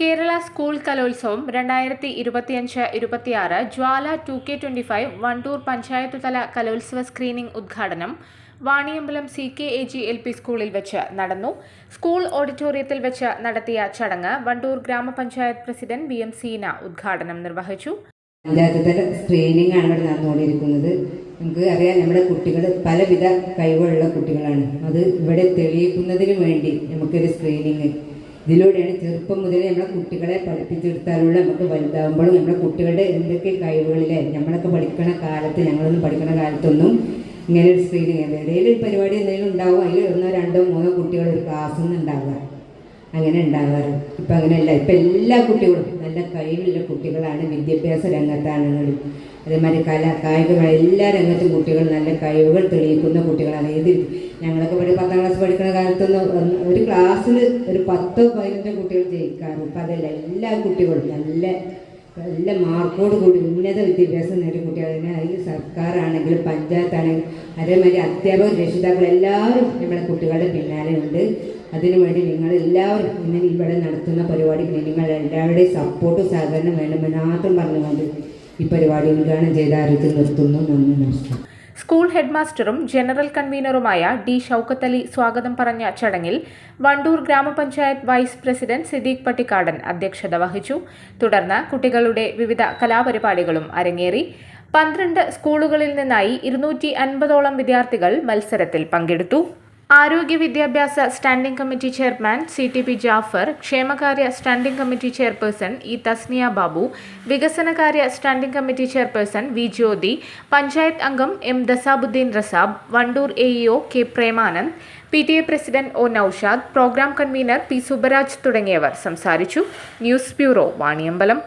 Kerala school കലോത്സവം രണ്ടായിരത്തി ഇരുപത്തിയഞ്ച് ഇരുപത്തിയാറ് Jwala two K twenty five Wandoor panchayat തല കലോത്സവ സ്ക്രീനിംഗ് ഉദ്ഘാടനം Vaniyambalam C K A G L P സ്കൂളിൽ വെച്ച് നടന്നു. സ്കൂൾ ഓഡിറ്റോറിയത്തിൽ വെച്ച് നടത്തിയ ചടങ്ങ് വണ്ടൂർ ഗ്രാമപഞ്ചായത്ത് പ്രസിഡന്റ് ബി എം സീന ഉദ്ഘാടനം നിർവഹിച്ചു. പഞ്ചായത്ത് സ്ക്രീനിംഗ് ആണ് ഇവിടെ നടന്നുകൊണ്ടിരിക്കുന്നത്. നമുക്ക് അറിയാം നമ്മുടെ കുട്ടികൾ പലവിധ കഴിവുള്ള കുട്ടികളാണ്. അത് ഇവിടെ തെളിയിക്കുന്നതിന് വേണ്ടി നമുക്കൊരു സ്ക്രീനിങ് ഇതിലൂടെയാണ് ചെറുപ്പം മുതലേ നമ്മളെ കുട്ടികളെ പഠിപ്പിച്ചെടുത്താലുള്ള നമുക്ക് വലുതാകുമ്പോഴും നമ്മുടെ കുട്ടികളുടെ എന്തൊക്കെ കഴിവുകളിലെ നമ്മളൊക്കെ പഠിക്കണ കാലത്ത് ഞങ്ങളൊന്നും പഠിക്കണ കാലത്തൊന്നും ഇങ്ങനെ ഒരു സ്ക്രീനിങ് ഏതെങ്കിലും ഒരു പരിപാടി എന്തെങ്കിലും ഉണ്ടാവും അതിൽ ഒന്നോ രണ്ടോ മൂന്നോ കുട്ടികൾ ഒരു ക്ലാസ്സിൽ നിന്ന് ഉണ്ടാവുക. അങ്ങനെ ഉണ്ടാവാറ്. ഇപ്പം അങ്ങനെയല്ല. ഇപ്പം എല്ലാ കുട്ടികളും നല്ല കഴിവുള്ള കുട്ടികളാണ്. വിദ്യാഭ്യാസ രംഗത്താണെങ്കിലും അതേമാതിരി കല കായിക എല്ലാ രംഗത്തും കുട്ടികൾ നല്ല കഴിവുകൾ തെളിയിക്കുന്ന കുട്ടികളാണ്. ഏത് ഞങ്ങളൊക്കെ പഠി പത്താം ക്ലാസ് പഠിക്കുന്ന കാലത്തൊന്നും ഒരു ക്ലാസ്സിൽ ഒരു പത്തോ പതിനഞ്ചോ കുട്ടികൾ ജയിക്കാറുണ്ട് ഇപ്പം അതല്ല എല്ലാ കുട്ടികളും നല്ല നല്ല മാർക്കോട് കൂടി ഉന്നത വിദ്യാഭ്യാസം നേടിയ കുട്ടികളെ അതിൽ സർക്കാരാണെങ്കിലും പഞ്ചായത്താണെങ്കിലും അതേമാതിരി അധ്യാപകർ രക്ഷിതാക്കൾ എല്ലാവരും നമ്മുടെ കുട്ടികളുടെ പിന്നാലെ ഉണ്ട്. അതിനുവേണ്ടി നിങ്ങൾ എല്ലാവരും ഇന്ന് ഇവിടെ നടത്തുന്ന പരിപാടിക്ക് നിങ്ങൾ എല്ലാവരുടെയും സപ്പോർട്ടും സഹകരണം വേണമെന്ന് മാത്രം പറഞ്ഞുകൊണ്ട് ഈ പരിപാടി ഉദ്ഘാടനം ചെയ്ത ആരോഗ്യം നിർത്തുന്നു. നന്ദി നമസ്കാരം. സ്കൂൾ ഹെഡ്മാസ്റ്ററും ജനറൽ കൺവീനറുമായ ഡി ഷൌക്കത്ത് അലി സ്വാഗതം പറഞ്ഞ ചടങ്ങിൽ വണ്ടൂർ ഗ്രാമപഞ്ചായത്ത് വൈസ് പ്രസിഡന്റ് സിദ്ദീഖ് പട്ടിക്കാടൻ അധ്യക്ഷത വഹിച്ചു. തുടർന്ന് കുട്ടികളുടെ വിവിധ കലാപരിപാടികളും അരങ്ങേറി. പന്ത്രണ്ട് സ്കൂളുകളിൽ നിന്നായി ഇരുന്നൂറ്റി അൻപതോളം വിദ്യാർത്ഥികൾ മത്സരത്തിൽ പങ്കെടുത്തു. ആരോഗ്യ വിദ്യാഭ്യാസ standing committee chairman C T P Jafar ക്ഷേമകാര്യ standing committee chairperson E Tasniya Babu വികസനകാര്യ standing committee chairperson V Jyothi panchayat അംഗം M ദസാബുദ്ദീൻ റസാബ് Wandoor A EO K Premanand P T A president O Noushad programme convener P Subaraj തുടങ്ങിയവർ സംസാരിച്ചു. News bureau Vaniyambalam.